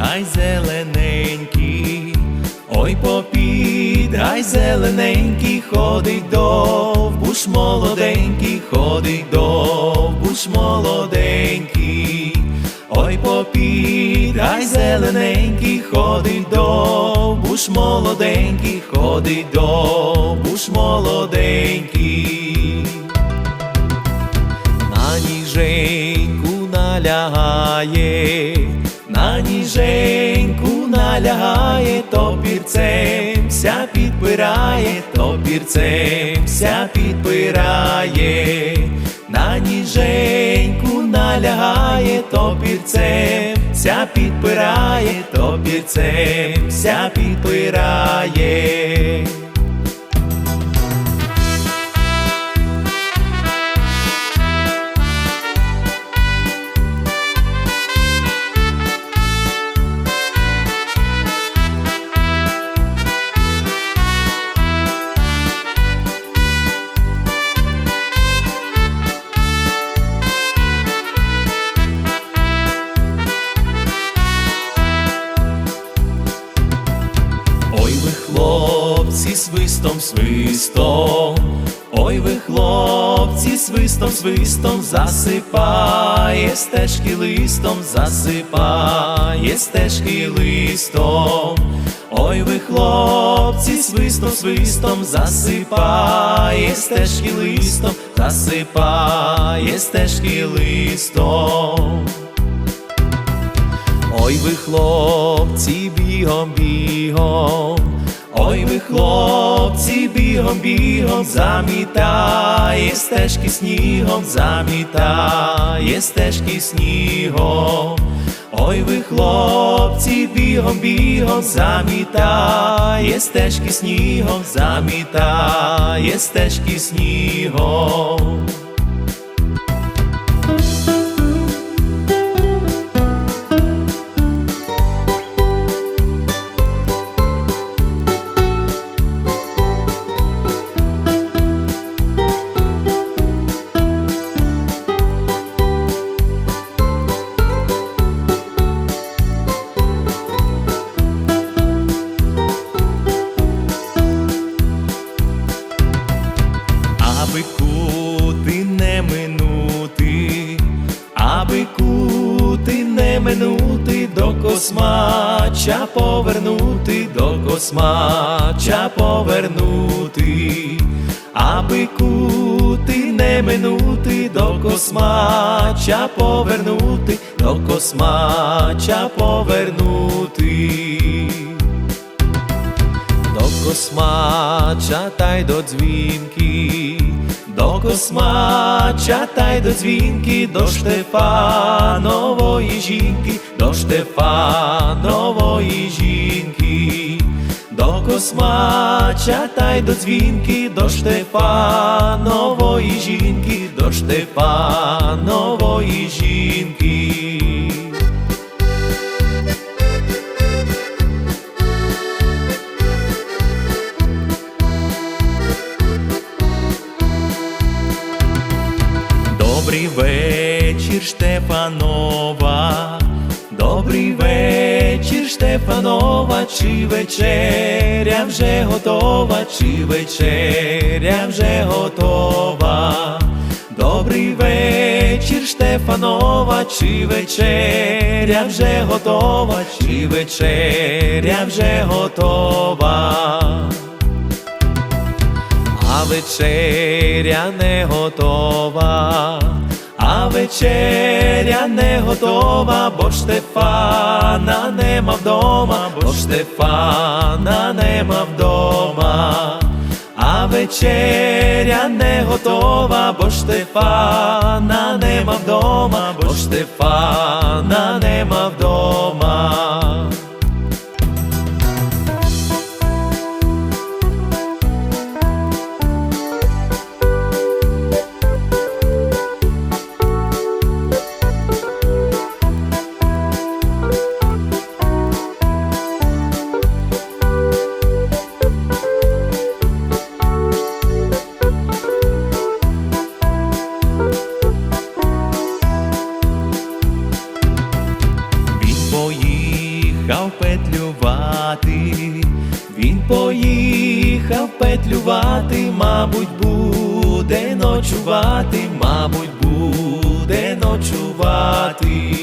гай зелененький, ой попід, гай зелененький, ходить довбуш молоденький, ходить довбуш молоденький, ой попід, гай зелененький, ходить довбуш молоденький, ходить довбуш молоденький. На ніженьку налягає на ніженьку налягає, топірцем ся підпирає, топірцем ся підпирає, на ніженьку налягає, топірцем ся підпирає, топірцем ся підпирає. Свистом, свистом, ой ви хлопці, свистом, свистом засипає стежки листом, засипає стежки листом. Ой ви хлопці, свистом, свистом засипає стежки листом, засипає стежки листом. Ой ви хлопці, бігом, бігом, ой ви хлопці, бігом, бігом, замітає стежки снігом, замітає стежки снігом. Ой ви хлопці, бігом, бігом, замітає стежки снігом, замітає стежки снігом. Космача повернути, до космача повернути, аби кути не минути, до космача повернути, до космача повернути. До космача та й до дзвінки, до космача та й до дзвінки, до Штефанової жінки, до Штефанової жінки, до космача та й до дзвінки, до Штефанової жінки, до Штефанової жінки. Добрий вечір, Штефанова, добрий вечір, Штефанова, чи вечеря вже готова, чи вечеря вже готова. Добрий вечір, Штефанова, чи вечеря вже готова, чи вечеря вже готова? А вечеря не готова, а вечеря не готова, бо Штефана нема вдома, бо Штефана нема вдома, а вечеря не готова, бо Штефана нема вдома, бо Штефана нема вдома. Ночувати, мабуть, буде ночувати.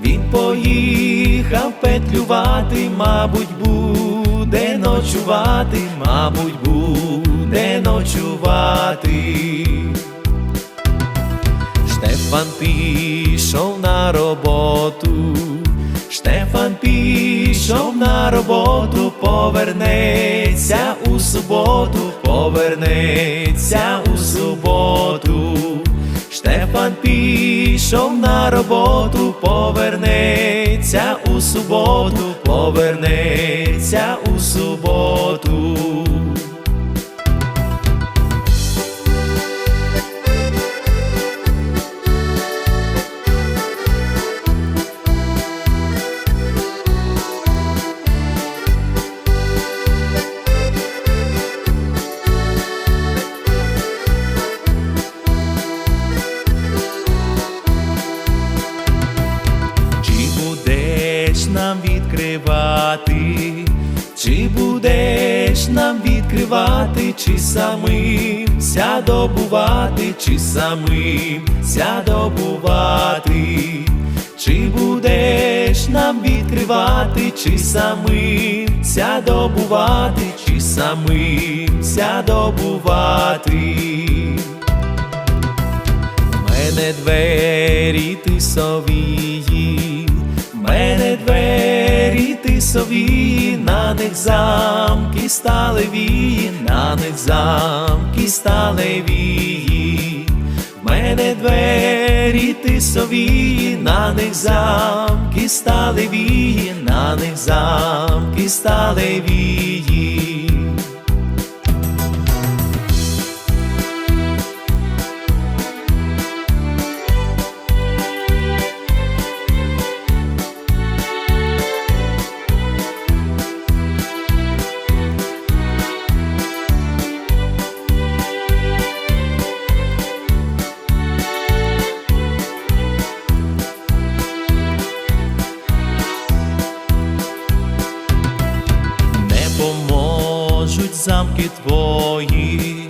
Він поїхав петлювати, мабуть, буде ночувати, мабуть, буде ночувати. Штефан пішов на роботу, Штефан пішов на роботу, повернеться у суботу, повернеться у суботу. Штефан пішов на роботу, повернеться у суботу, повернеться у суботу. Чи самим ся добувати, чи самим ся добувати, чи будеш нам відкривати, чи самим ся добувати, чи самим ся добувати. Мене двері тисовії, мене двері тисовії, на них замки стали вії, на них замки стали вії. Мене двері тисовії, на них замки стали вії, на них замки стали вії. Замки твої,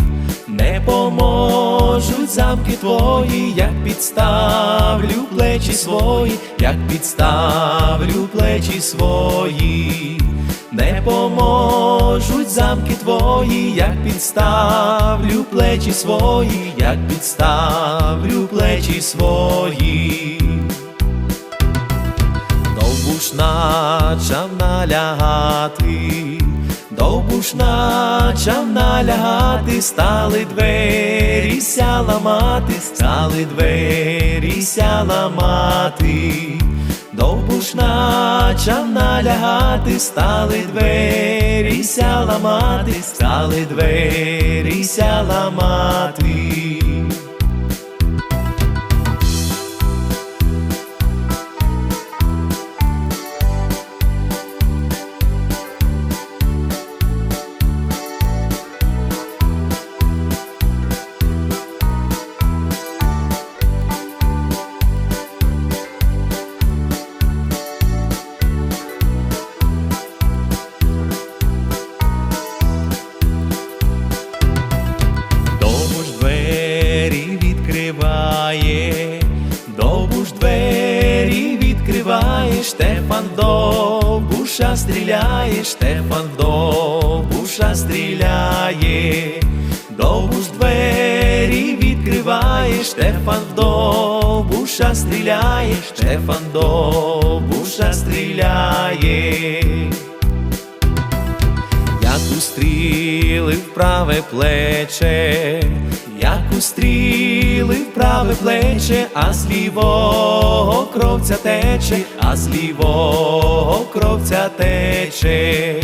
не поможуть замки твої, як підставлю плечі свої, як підставлю плечі свої, не поможуть замки твої, як підставлю плечі свої, як підставлю плечі свої. Довбуш начав налягати, довбуш начав налягати, стали двері ся ламати, стали двері ся ламати, довбуш начав налягати, стали двері ся ламати, стали двері ся ламати. Довбуша стріляє, Штефан довбуша стріляє, довбуш двері відкриває, Штефан довбуша стріляє, Штефан довбуша стріляє. Як устріли в праве плече, як устріли в праве плече, а з лівого кровця тече, а з лівого кровця тече,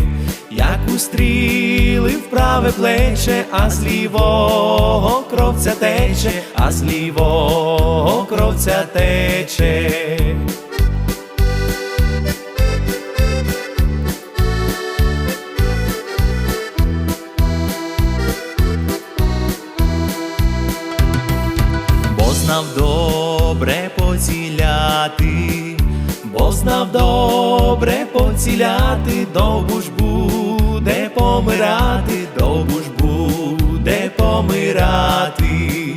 як устріли в праве плече, а з лівого кровця тече, а з лівого кровця тече. ціляти, довго ж буде помирати, довго ж буде помирати,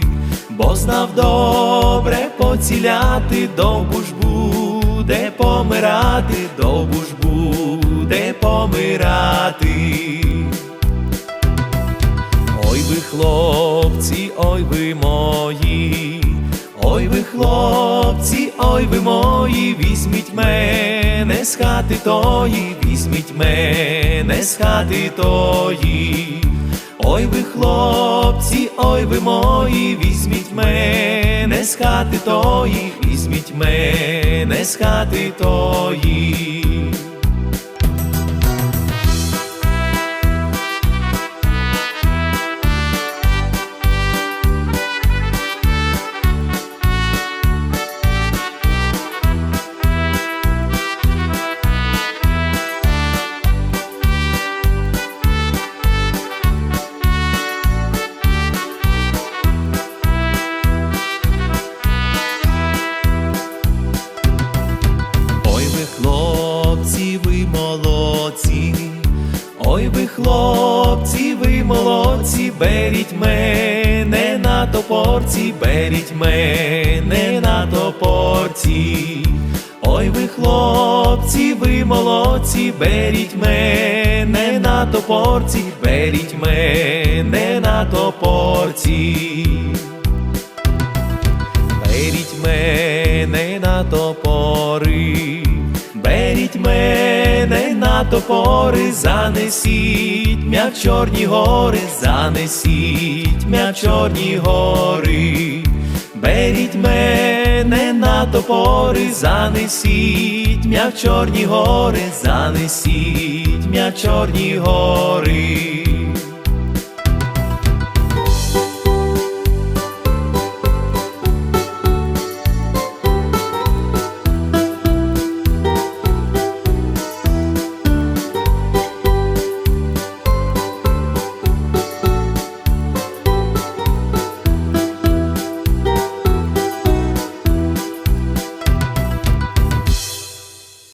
бо знав добре поціляти, довго ж буде помирати, довго ж буде помирати. Ой ви, хлопці, ой ви мої, ой ви, хлопці, ой ви мої, візьміть хати тої, візьміть мене з хати тої. Ой ви хлопці, ой ви мої, візьміть мене з хати тої, візьміть мене з хати тої. Молодці, ой ви хлопці, ви молодці, беріть мене на топорці, беріть мене на топорці. Ой ви хлопці, ви молодці, беріть мене на топорці, беріть мене на топорці. На топори, занесіть м'я в чорні гори, занесіть м'я в чорні гори, беріть мене на топори, занесіть м'я в чорні гори, занесіть м'я в чорні гори.